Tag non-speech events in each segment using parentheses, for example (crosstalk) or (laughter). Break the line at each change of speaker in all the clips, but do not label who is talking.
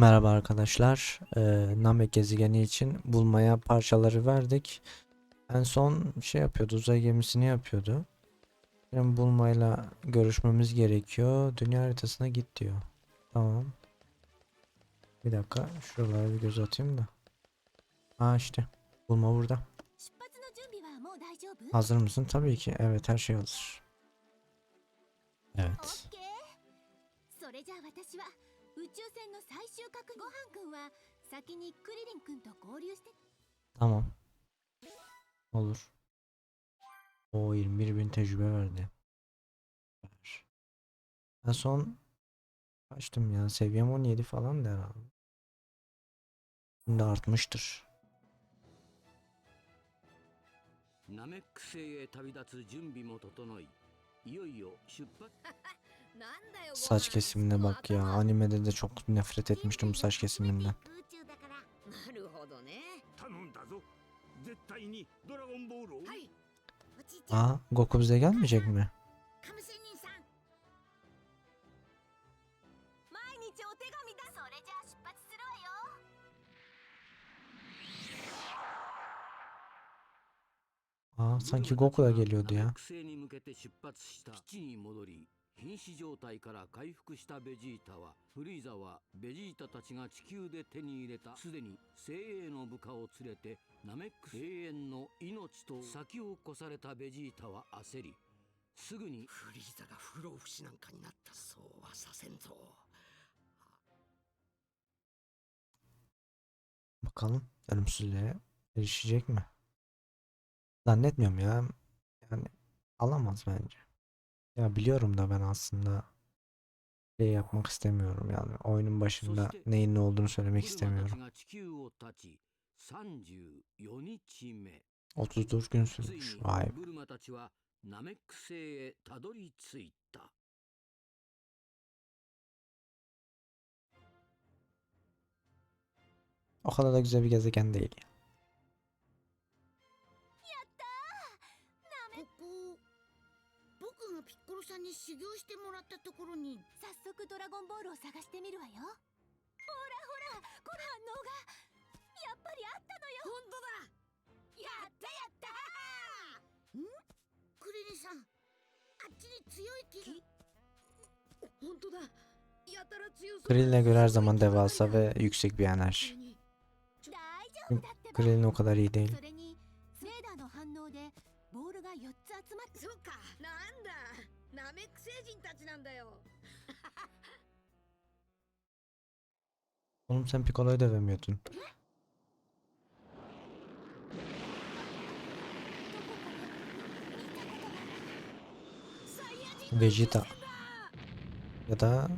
Merhaba arkadaşlar. Ee, e, Namek gezegeni için bulmaya parçaları verdik. En son şey yapıyordu. Uzay gemisini yapıyordu. Şimdi bulmayla görüşmemiz gerekiyor. Dünya haritasına git diyor. Tamam. Bir dakika. Şuralara bir göz atayım da. Ha işte. Bulma burada. Hazır mısın? Tabii ki. Evet her şey hazır. Evet.
Okay. ケーそれじゃあ私は宇宙船の最終確認ごはんくんは先にクリリンくんと合流して
Tamam. Olur. O 21 bin tecrübe verdi. Ver. En son kaçtım ya? Seviyem 17 falan da herhalde. Şimdi artmıştır.
ナメック星へ旅立つ準備も整いいよいよ出発 (laughs)
なんだよ
Saç kesimine bak ya. Animede de çok nefret etmiştim bu saç kesiminden. Aa, Goku bize gelmeyecek mi? Aa, sanki Goku da geliyordu ya.
瀕死状態から回復したベジータはフリーザはベジータたちが地球で手に入れたすでに精鋭の部下を連れてナメック永遠の命と先を越されたベジータは焦りすぐに
フリーザが不老不死なんかになったそうはさせんぞ
Bakalım ölümsüzlüğe erişecek mi? Zannetmiyorum ya. Yani alamaz bence. Ya biliyorum da ben aslında şey yapmak istemiyorum yani oyunun başında neyin ne olduğunu söylemek
ブルマたち
istemiyorum.
が地球を立ち34日目
34 gün
つい
sürmüş.
に
Vay be.
ブルマたちはナメック星へたどり着いた
O kadar da güzel bir gezegen değil.
さんに修行してもらったところに。早速ドラゴンボールを探してみるわよ。ほらほらこの反応が。やっぱりあったのよ。本当だ。やったやった。ん？クリリンさんあっちに強い気が。本当だ。やたら強そう。
Krill'ine göre her zaman devasa ve yüksek bir enerji.
大丈夫だってば。
Krill'in o kadar iyi değil.
それにレーダーの反応でボールが4つ集まってそうか。なんだック星人たちなんだよ
Oğlum sen Piccolo'yu dövemiyordun. Vegeta ya da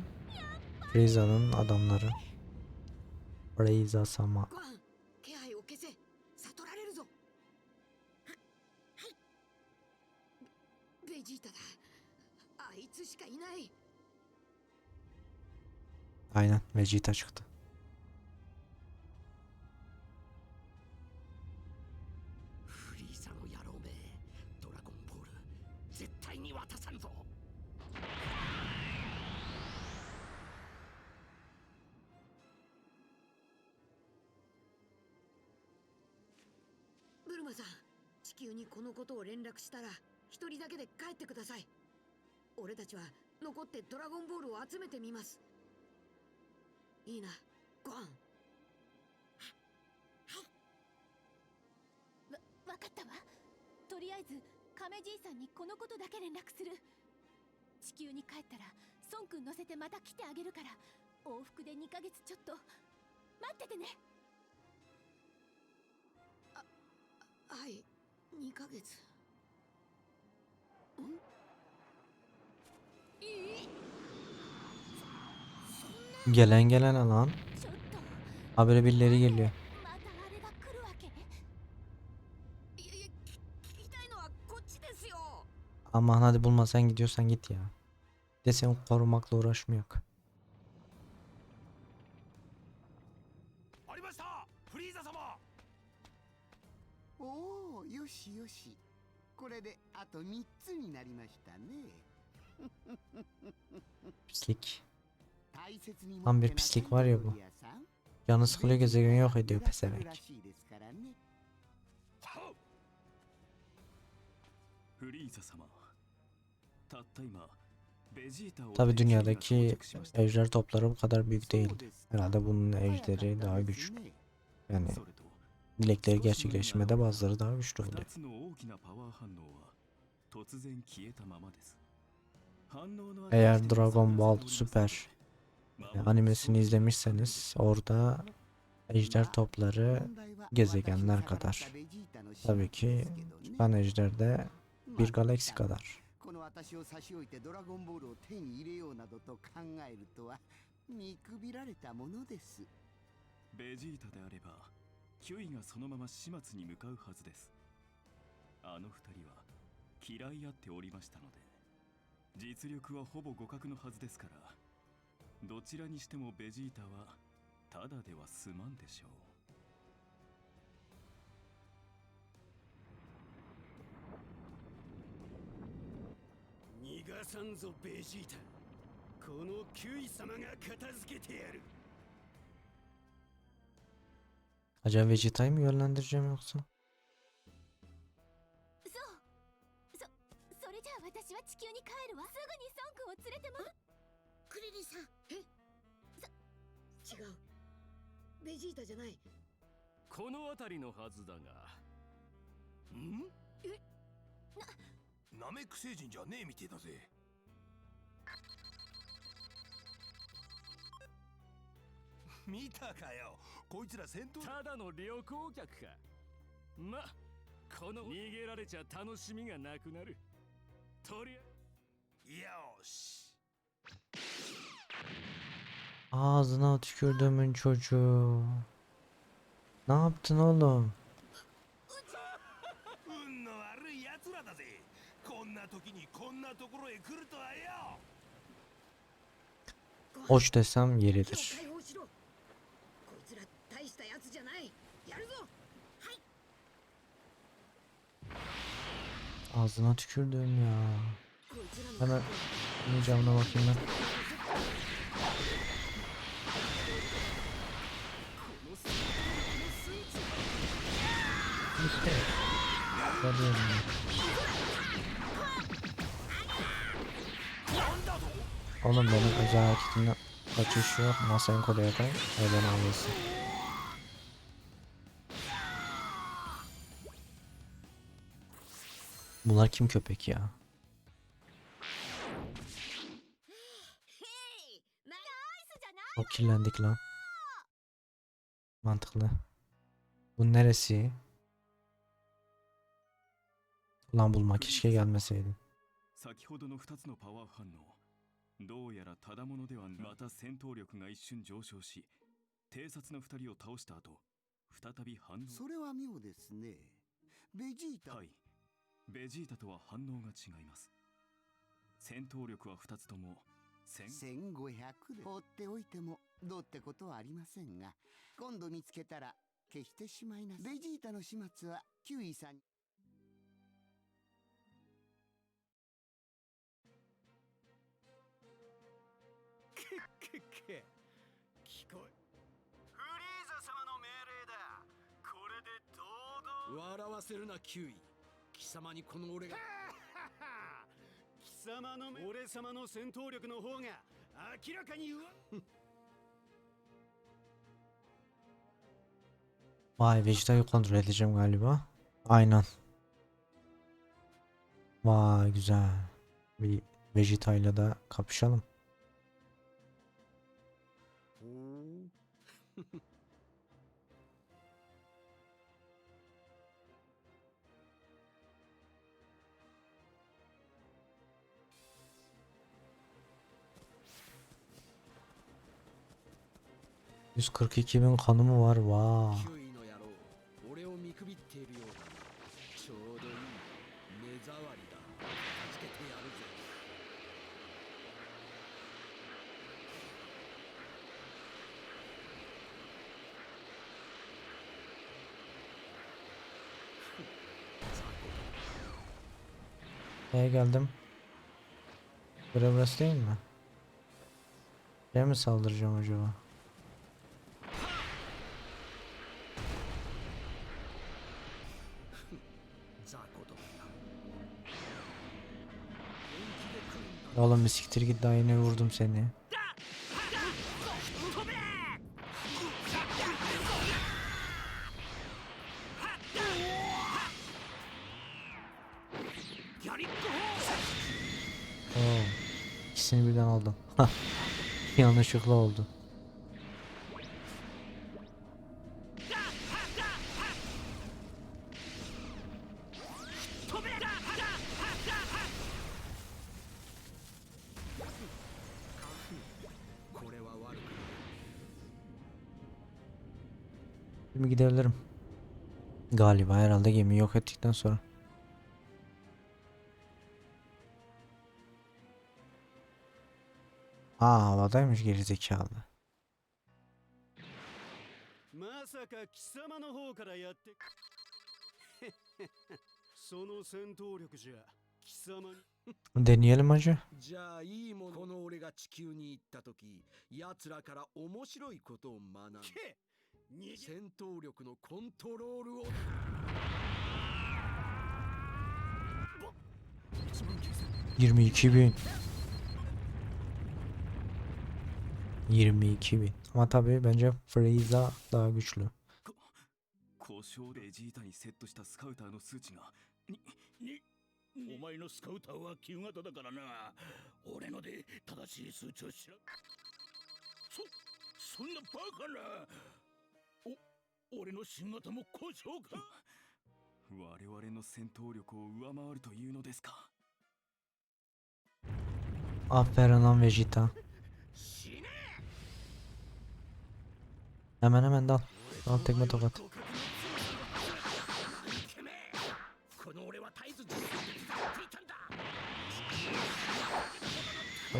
Frieza'nın adamları. Frieza sama.
ご飯気配を消せ悟られるぞははいベベジータだあいつしかいない
Aynen Vegeta çıktı.
Burma-san, 地球にこのことを連絡したら、一人だけで帰ってください。俺たちは残ってドラゴンボールを集めてみます。いいなご飯。
わ分かったわ。とりあえず亀じいさんにこのことだけ連絡する。地球に帰ったら孫くん乗せてまた来てあげるから。往復で2ヶ月ちょっと。待っててね。
はい2ヶ月
Gelen gelen alan. Habire birileri geliyor. Aman hadi bulmasan gidiyorsan git ya. De korumakla
uğraşma yok.
Pislik. Tam bir pislik var ya bu. Canı sıkılıyor gezegeni yok ediyor
pes pesemek.
Tabi dünyadaki ejder topları bu kadar büyük değildi. Herhalde bunun ejderi daha güçlü. Yani dilekleri gerçekleşmede bazıları daha güçlü oluyor.
突然消えたままです。
Eğer Dragon Ball Super animesini izlemişseniz orada ejder topları gezegenler kadar. Tabii ki çıkan ejder
de
bir galaksi kadar.
私を差し置いてドラゴンボールを手に入れようなどと考えるとは見くびられたものです
ベジータであればキュイがそのまま始末に向かうはずですあの二人は嫌い合っておりましたので実力はほぼ互角のはずですからどちらにしてもベジータはただでは済まんでしょう。
逃がさんぞベジータ。このキュイ様が片付けてやる。
Acaba Vegita'yı mı yönlendireceğim yoksa?
そう。そそれじゃあ私は地球に帰るわ。すぐに孫君を連れてもクリリンさん。
違う。ベジータじゃない。
この辺りのはずだが。ん？
え？
ナメック星人じゃねえみてえだぜ。見たかよ。こいつら戦闘ただの旅行客か。まこの。逃げられちゃ楽しみがなくなる。とりあえよし
Ağzına tükürdüğümün çocuğu. Ne yaptın oğlum? Hoş desem yeridir. Ağzına tükürdüm ya. Hemen bunun camına bakayım ben. İşte. Tabii. Oğlum benim özel hareketimden kaçış yok. Masenko da yapar. Öden alıyorsun. Bunlar kim köpek ya? kirlendik lan. Mantıklı. Bu neresi? Ulan bulma keşke gelmeseydin.
先ほどの2つのパワー反応どうやらただものではなまた戦闘力が一瞬上昇し偵察の2人を倒した後再び反応
それは妙ですねベジータ、
はいベジータとは反応が違います戦闘力は2つとも1000
1500で放っておいてもどうってことはありませんが今度見つけたら消してしまいなさいベジータの始末はキュウイさん。に
けけ聞こえ。フリーザ様の命令だ。これで堂々。笑わせるなキュウイ。貴様にこの俺が。貴様の俺様の戦闘力の方が明らかに上 (laughs)
Vay Vegita'yı kontrol edeceğim galiba. Aynen. Vay güzel. Bir Vegita'yla da kapışalım. (laughs) 142 bin kanımı var
va.
Neye geldim? Görev değil mi? Ben mi saldıracağım acaba? Oğlum bir siktir git daha yeni vurdum seni. Oo. İkisini birden aldım. (laughs) Yanlışlıkla oldu. Şimdi gidebilirim. Galiba herhalde gemiyi yok ettikten sonra. Aa havadaymış gerizekalı.
まさか貴様の方からやってその戦闘力じゃ貴様に (laughs)
Deneyelim hacı.
じゃあいいものこの俺が地球に行った時奴らから面白いことを学んだ
けに
戦闘力のコントロールを。
19000
22 bin. 22 bin. Ama tabii bence Frieza daha güçlü.
故障ベジー。タにセットしたスカウターの数値が。
にお前のスカウターは旧型だからな。俺ので正しい数値を知らそそんなバカな。お俺の新型も故障か？
我々の戦闘力を上回るというのですか？
あペロのベ
ジタやめなめだなっこの俺は絶えずう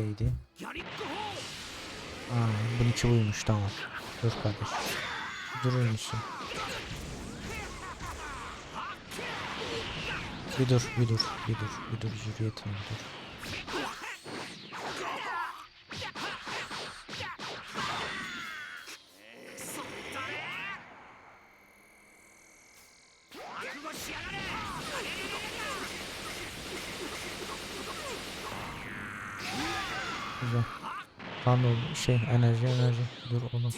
neredeydi? Aa, bununki buymuş tamam. Dur kardeş. Durur musun? Bir dur, bir dur, bir dur, bir dur, zürriyetim bir dur. Güzel. Kan doldu. Şey enerji enerji. Dur oğlum.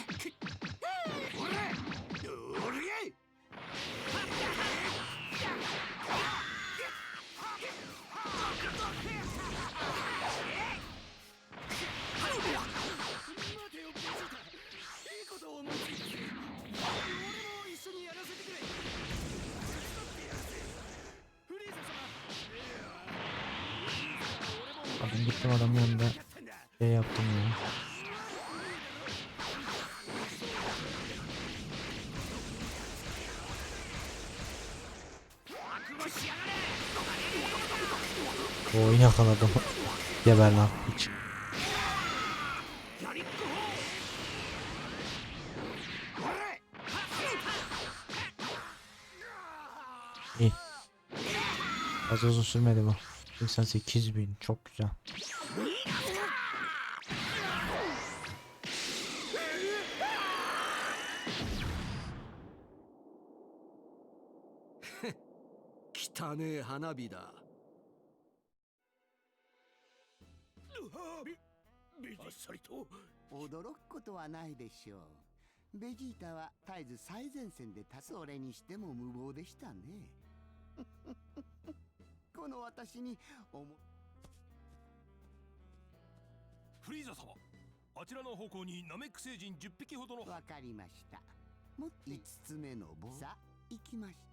Adam gittim adamın yanında şey yaptım ya. Oo yakaladım. Geber lan hiç. İyi. Az uzun sürmedi bu. 88 bin çok güzel.
汚ねえ花火だ。
あっさりと。
驚くことはないでしょう。ベジータは絶えず最前線で立つそれにしても無謀でしたね。(laughs) この私に思
フリーザ様あちらの方向にナメック星人10匹ほどの。
わかりました。もっ5つ目の棒。さあ行きまし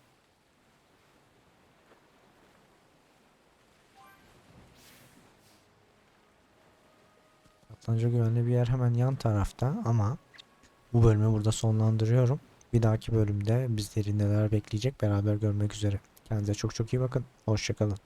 Atlanca güvenli bir yer hemen yan tarafta ama bu bölümü burada sonlandırıyorum. Bir dahaki bölümde bizleri neler bekleyecek beraber görmek üzere. Kendinize çok çok iyi bakın. Hoşçakalın.